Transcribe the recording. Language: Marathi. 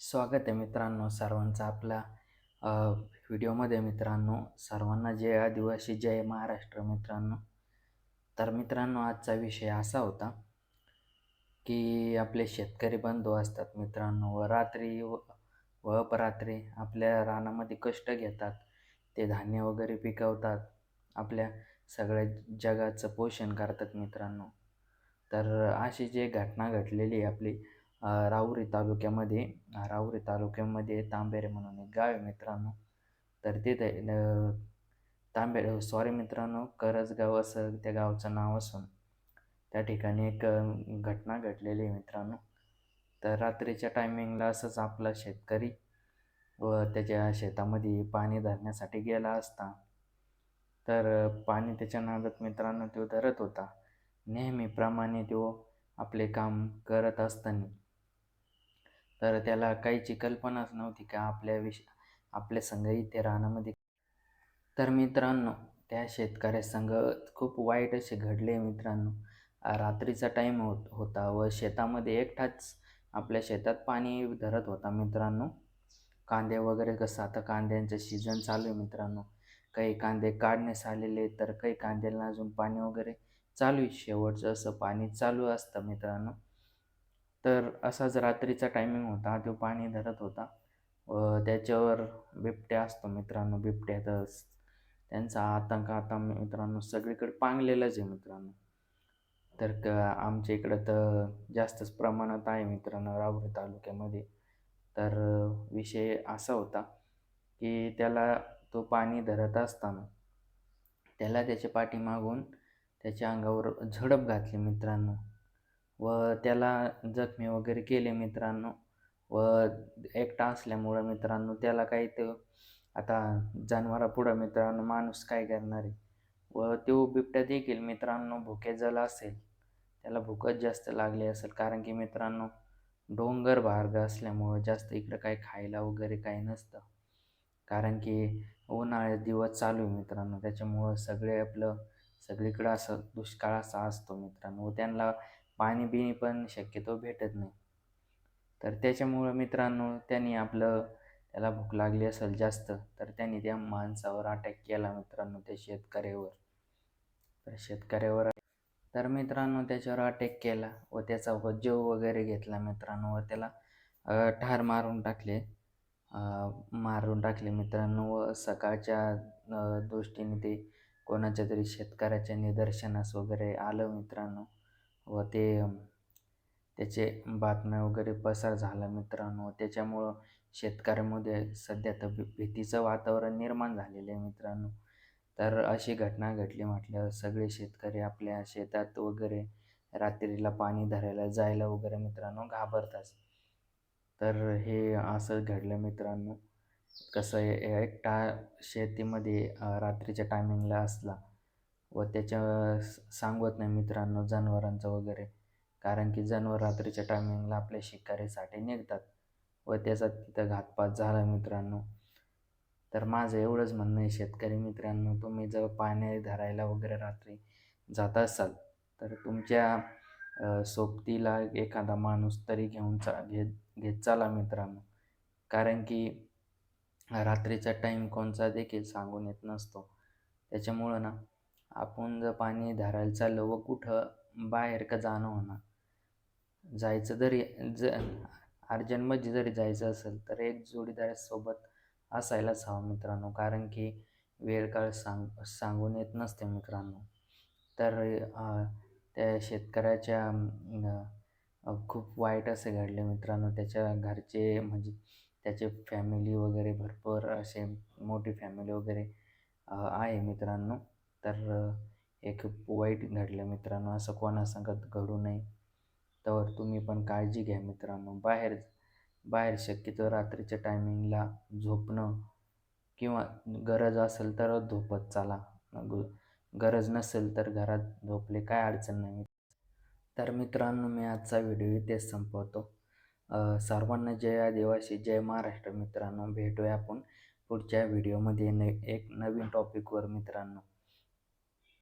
स्वागत आहे मित्रांनो सर्वांचं आपल्या व्हिडिओमध्ये मित्रांनो. सर्वांना जय आदिवासी जय महाराष्ट्र मित्रांनो. तर मित्रांनो आजचा विषय असा होता की आपले शेतकरी बंधू असतात मित्रांनो. व रात्री व व अपरात्री आपल्या रानामध्ये कष्ट घेतात. ते धान्य वगैरे पिकवतात. आपल्या सगळ्या जगाचं पोषण करतात मित्रांनो. तर अशी जी घटना घडलेली आहे आपली राहुरी तालुक्यामध्ये राहुरी तालुक्यामध्ये तांबेरे म्हणून एक गाव आहे मित्रांनो. तर तिथे तांबेरे सॉरी मित्रांनो करजगाव असं त्या गावचं नाव असून त्या ठिकाणी एक घटना घडलेली आहे मित्रांनो. तर रात्रीच्या टायमिंगला असंच आपला शेतकरी व त्याच्या शेतामध्ये पाणी धरण्यासाठी गेला असता. तर पाणी त्याच्या नादात मित्रांनो तो धरत होता. नेहमीप्रमाणे तो आपले काम करत असताना तर त्याला काहीची कल्पनाच नव्हती का आपल्या विष आपल्या संग इथे रानामध्ये तर मित्रांनो त्या शेतकऱ्या संघ खूप वाईट असे घडले मित्रांनो. रात्रीचा टाईम होत होता व शेतामध्ये एकटाच आपल्या शेतात पाणी धरत होता मित्रांनो. कांदे वगैरे कसं आता कांद्यांचं सीझन चालू आहे मित्रांनो. काही कांदे काढण्यास आलेले तर काही कांद्याला अजून पाणी वगैरे चालू आहे. शेवटचं असं पाणी चालू असतं मित्रांनो. तर असाच रात्रीचा टायमिंग होता तो पाणी धरत होता. व त्याच्यावर बिबट्या असतो मित्रांनो बिबट्या तर त्यांचा आतंक आता मित्रांनो सगळीकडे पांगलेलाच आहे मित्रांनो. तर क आमच्या इकडं तर जास्तच प्रमाणात आहे मित्रांनो राहुरी तालुक्यामध्ये. तर विषय असा होता की त्याला तो पाणी धरत असताना त्याला त्याच्या पाठीमागून त्याच्या अंगावर झडप घातली मित्रांनो. व त्याला जखमी वगैरे केले मित्रांनो. व एकटा असल्यामुळं मित्रांनो त्याला काही ते आता जनावरापुढं मित्रांनो माणूस काय करणार आहे? व तो बिबट्या देखील मित्रांनो भुकेजला असेल. त्याला भूकच जास्त लागली असेल. कारण की मित्रांनो डोंगर भाग असल्यामुळं जास्त इकडं काही खायला वगैरे काही नसतं. कारण की उन्हाळ्यात दिवस चालू आहे मित्रांनो. त्याच्यामुळं सगळे आपलं सगळीकडं असं दुष्काळ असा असतो मित्रांनो. व त्यांना पाणी बिणी पण शक्यतो भेटत नाही. तर त्याच्यामुळं मित्रांनो त्यांनी आपलं त्याला भूक लागली असेल जास्त तर त्यांनी त्या माणसावर अटॅक केला मित्रांनो त्या शेतकऱ्यावर. तर शेतकऱ्यावर तर मित्रांनो त्याच्यावर अटॅक केला व त्याचा व जीव वगैरे घेतला मित्रांनो व त्याला ठार मारून टाकले. मारून टाकले मित्रांनो व सकाळच्या दृष्टीने ते कोणाच्या तरी शेतकऱ्याच्या निदर्शनास वगैरे आलं मित्रांनो. व ते त्याचे बातम्या वगैरे पसार झाला मित्रांनो. त्याच्यामुळं शेतकऱ्यामध्ये सध्या तर भी भीतीचं वातावरण निर्माण झालेलं आहे मित्रांनो. तर अशी घटना घडली म्हटल्यावर सगळे शेतकरी आपल्या शेतात वगैरे रात्रीला पाणी धरायला जायला वगैरे मित्रांनो घाबरतात. तर हे असं घडलं मित्रांनो. कसं आहे एकटा शेतीमध्ये रात्रीच्या टायमिंगला असला व त्याच्या सांगवत सांगत नाही मित्रांनो जनावरांचं वगैरे. कारण की जनावर रात्रीच्या टायमिंगला आपल्या शिकारीसाठी निघतात. व त्याचा तिथं घातपात झाला मित्रांनो. तर माझं एवढंच म्हणणं आहे शेतकरी मित्रांनो तुम्ही जर पाणी धरायला वगैरे रात्री जात असाल तर तुमच्या सोबतीला एखादा माणूस तरी घेऊन चा घेत घेत चाला मित्रांनो. कारण की रात्रीचा टाईम कोणचा देखील सांगून येत नसतो. त्याच्यामुळं ना आपण जर पाणी धरायला चाललो व कुठं बाहेर का जाणं होणार? जायचं जरी ज अर्जंटमध्ये जरी जायचं असेल तर एक जोडीदारासोबत असायलाच हवा मित्रांनो. कारण की वेळ काळ सांग सांगून येत नसते मित्रांनो. तर त्या शेतकऱ्याच्या खूप वाईट असे घडले मित्रांनो. त्याच्या घरचे म्हणजे त्याचे फॅमिली वगैरे भरपूर असे मोठी फॅमिली वगैरे आहे मित्रांनो. तर हे खूप वाईट घडलं मित्रांनो. असं कोणासंगत घडू नये. तर तुम्ही पण काळजी घ्या मित्रांनो. बाहेर बाहेर शक्यतो रात्रीच्या टायमिंगला झोपणं किंवा गरज असेल तर झोपत चाला. गरज नसेल तर घरात झोपले काय अडचण नाही. तर मित्रांनो मी आजचा व्हिडिओ इथेच संपवतो. सर्वांना जय आदिवासी जय महाराष्ट्र मित्रांनो. भेटूया आपण पुढच्या व्हिडिओमध्ये. न एक नवीन टॉपिकवर मित्रांनो.